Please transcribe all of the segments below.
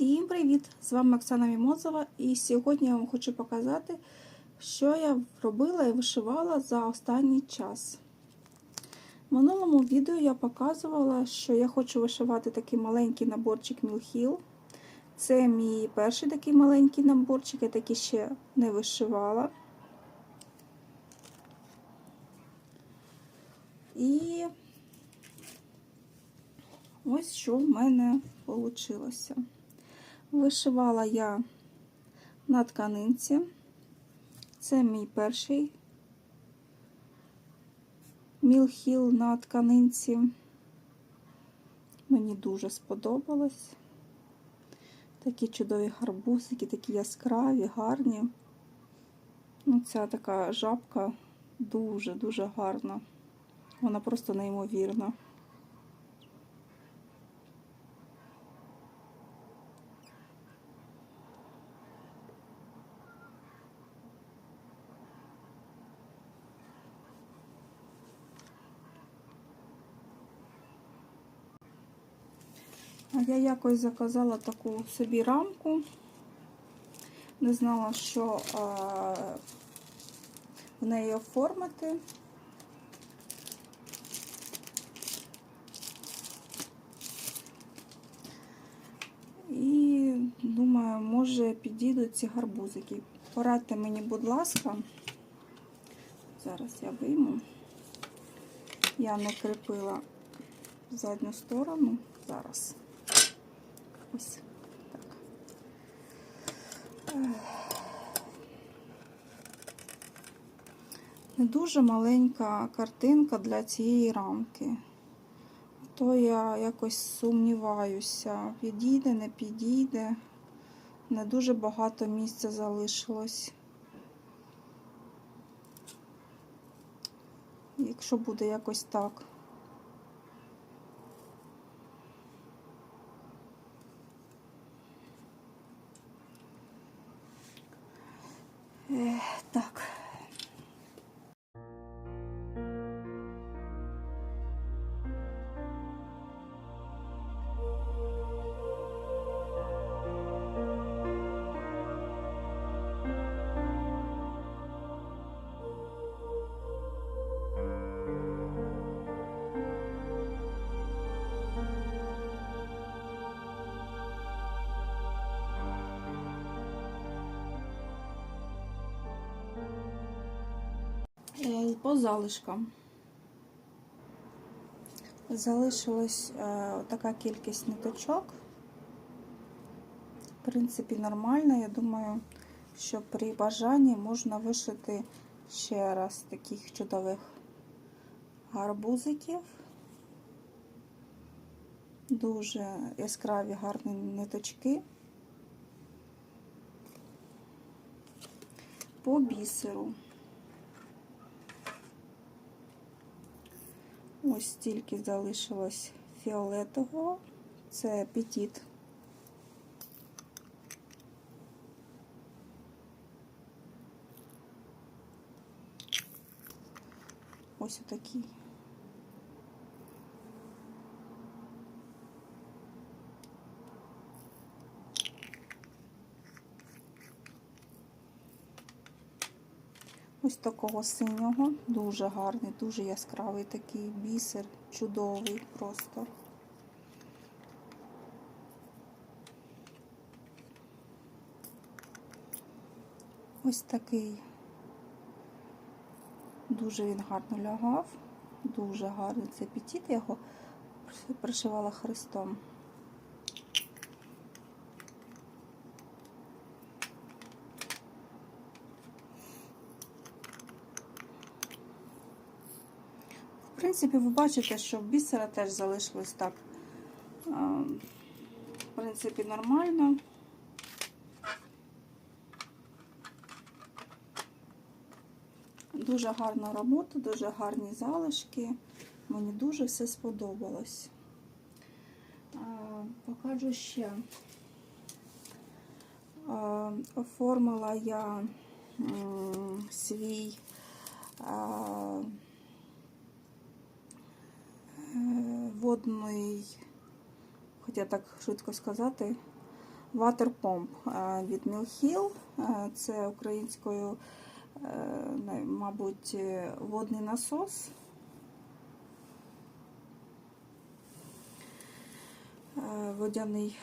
Всім привіт! З вами Оксана Мімозова і сьогодні я вам хочу показати, що я робила і вишивала за останній час. В минулому відео я показувала, що я хочу вишивати такий маленький наборчик Мілхіл. Це мій перший такий маленький наборчик, я такий ще не вишивала. І ось що в мене вийшло. Вишивала я на тканинці. Це мій перший мілхіл на тканинці. Мені дуже сподобалось. Такі чудові гарбузики, такі яскраві, гарні. Ну, Ця така жабка дуже-дуже гарна. Вона просто неймовірна. А я якось заказала таку собі рамку. Не знала, що а, в неї оформити. І думаю, може підійдуть ці гарбузики. Порадьте мені, будь ласка, зараз я вийму. Я не кріпила задню сторону. Зараз. Ось так. Не дуже маленька картинка для цієї рамки. То я якось сумніваюся, підійде, не підійде. Не дуже багато місця залишилось. Якщо буде якось так. По залишкам. Залишилась е, така кількість ниточок. В принципі, нормально. Я думаю, що при бажанні можна вишити ще раз таких чудових гарбузиків. Дуже яскраві гарні ниточки. По бісеру. Ось стільки залишилось фіолетового. Це петіт. Ось отакий. Ось такого синього, дуже гарний, дуже яскравий такий бісер, чудовий просто. Ось такий, дуже він гарно лягав, дуже гарний цей петіт, його пришивала хрестом. В принципі, ви бачите, що бісера теж залишилось так. В принципі, нормально. Дуже гарна робота, дуже гарні залишки. Мені дуже все сподобалось. Покажу ще. Оформила я свій водний, хоча так швидко сказати, е, від Milhill. Е, Це українською, е, мабуть, водний насос. Е, Водяний.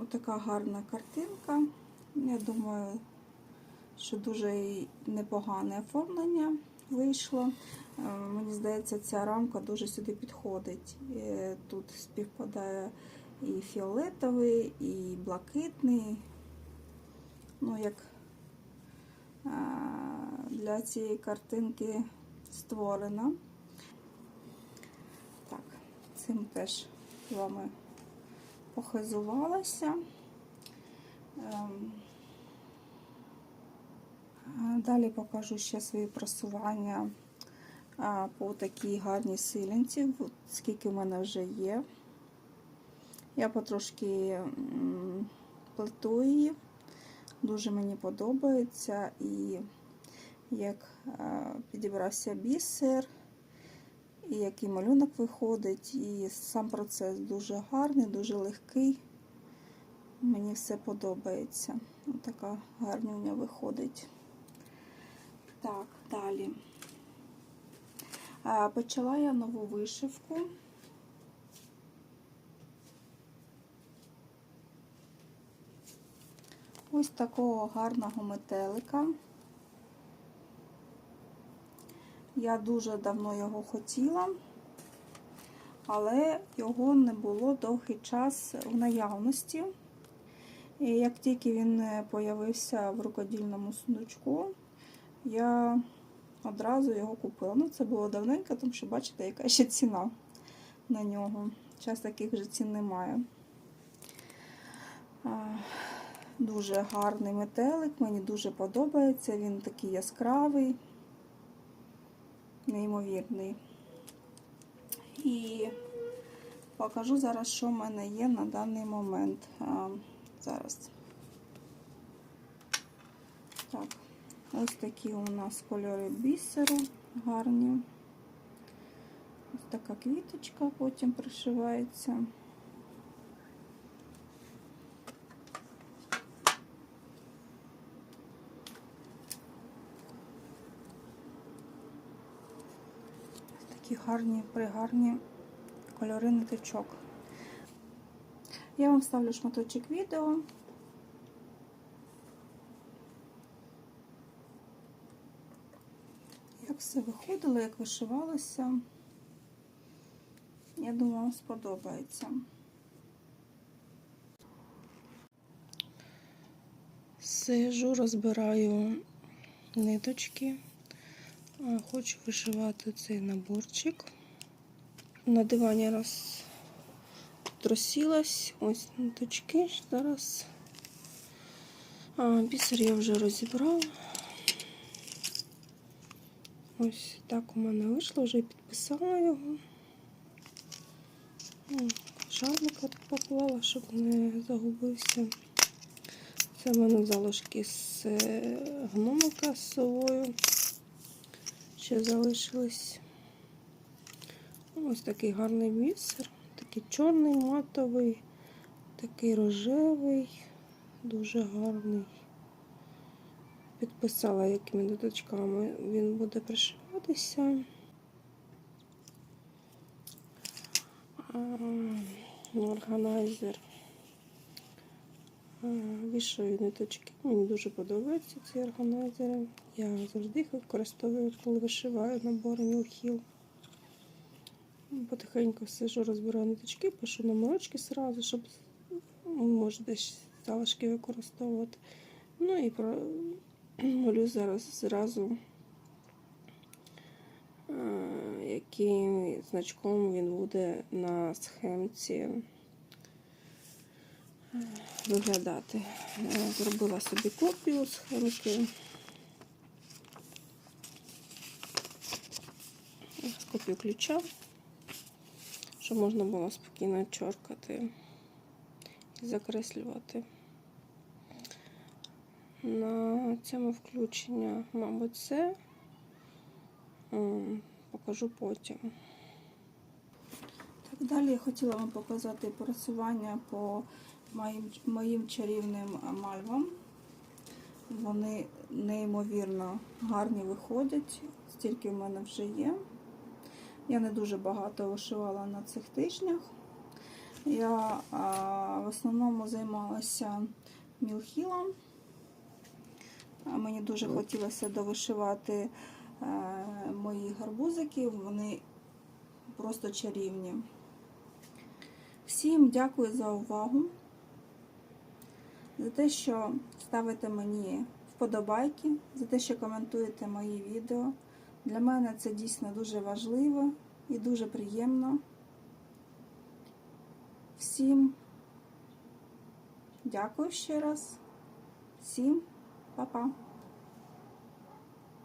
Отака гарна картинка. Я думаю, що дуже непогане оформлення вийшло. Е, Мені здається, ця рамка дуже сюди підходить. Е, Тут співпадає і фіолетовий, і блакитний. Ну, як е, для цієї картинки створена. Так, цим теж з вами похизувалася. Ем, Далі покажу ще свої просування по такій гарній силінці, скільки в мене вже є. Я потрошки плету її, дуже мені подобається і як підібрався бісер, і який малюнок виходить, і сам процес дуже гарний, дуже легкий. Мені все подобається. Ось така гарнюня виходить. Так, далі. Почала я нову вишивку. Ось такого гарного метелика. Я дуже давно його хотіла, але його не було довгий час в наявності. І як тільки він появився в рукодільному сундучку, я одразу його купила. Ну, це було давненько, тому що бачите, яка ще ціна на нього. Зараз таких вже цін немає. Дуже гарний метелик, мені дуже подобається. Він такий яскравий, неймовірний. І покажу зараз, що в мене є на даний момент. Зараз. Так, ось такі у нас кольори бісеру гарні. Ось така квіточка потім пришивається. Ось такі гарні, пригарні кольори ниточок. Я вам ставлю шматочок відео. Як все виходило, як вишивалося. Я думаю, вам сподобається. Сижу, розбираю ниточки. Хочу вишивати цей наборчик. На дивані раз розсілась. Ось ниточки. Зараз бісер я вже розібрала. Ось так у мене вийшло, вже підписала його. Ну, Шарника так поклала, щоб не загубився. Це в мене залишки з е, гномика з совою. Ще залишились. Ось такий гарний бісер. Такий чорний, матовий, такий рожевий, дуже гарний. Підписала, якими ниточками він буде пришиватися. Органайзер. Вішаю ниточки. Мені дуже подобаються ці органайзери. Я завжди їх використовую, коли вишиваю набори Мілхіл. Потихеньку сижу, розбираю ниточки, пишу номерочки сразу, щоб може десь залишки використовувати. Ну і про... зараз зразу, яким значком він буде на схемці виглядати. Е, Зробила собі копію схемки. Копію ключа, щоб можна було спокійно чоркати і закреслювати. На цьому включення, мабуть. М, Покажу потім. Так, Далі я хотіла вам показати просування по моїм, моїм чарівним мальвам. Вони неймовірно гарні виходять, стільки в мене вже є. Я не дуже багато вишивала на цих тижнях. Я а, в основному займалася мілхілом. Мені дуже хотілося довишивати е, мої гарбузики. Вони просто чарівні. Всім дякую за увагу, за те, що ставите мені вподобайки, за те, що коментуєте мої відео. Для мене це дійсно дуже важливо і дуже приємно. Всім дякую ще раз. Всім па-па.